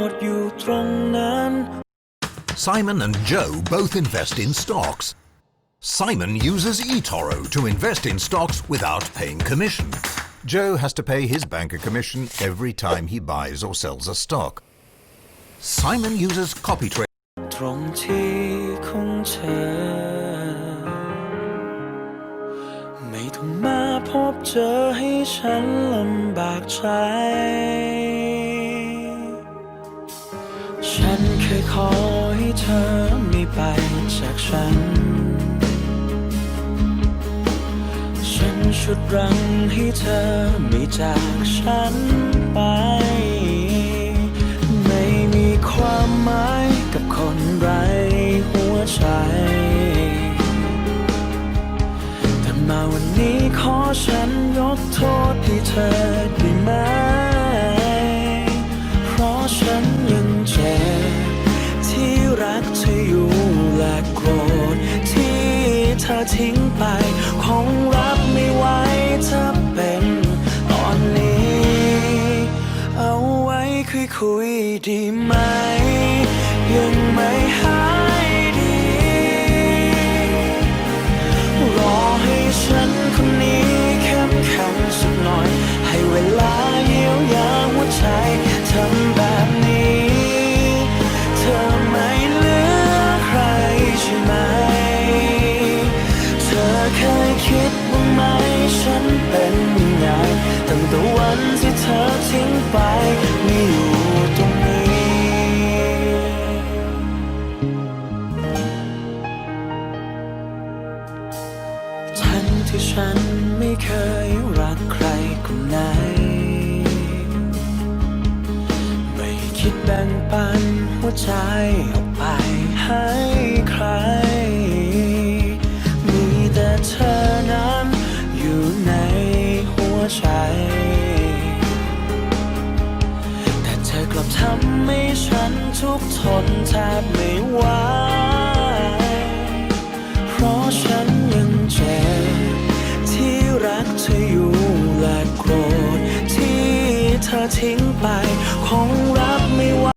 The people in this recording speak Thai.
ธอยู่ตรงนั้น Simon and Joe both invest in stocks. Simon uses eToro to invest in stocks without paying commission. Joe has to pay his bank a commission every time he buys or sells a stock. Simon uses CopyTrade. ตรงที่ของเธอ ไม่ต้องมาพบเจอให้ฉันลำบากใจ อไม่ไปจากฉัน ฉันชุดรังให้เธอไม่จากฉันไป ไม่มีความหมายกับคนไร้หัวใจ แต่มาวันนี้ขอฉันยกโทษให้เธอ กเธออยู่และโกรธที่เธอทิ้งไปคงรับไม่ไหวถ้าเป็นตอนนี้ เอาไว้คุยคุยดีไหม ยังไม่ ที่ฉันไม่เคยรักใครคนไหน ไม่คิดแบ่งปันหัวใจออกไปให้ใคร มีแต่เธอนั้นอยู่ในหัวใจ แต่เธอกลับทำให้ฉันทุกทนแทบไม่ไหวเพราะฉันยังเจ็บ ธออยู่และโกรธที่เธอทิ้งไป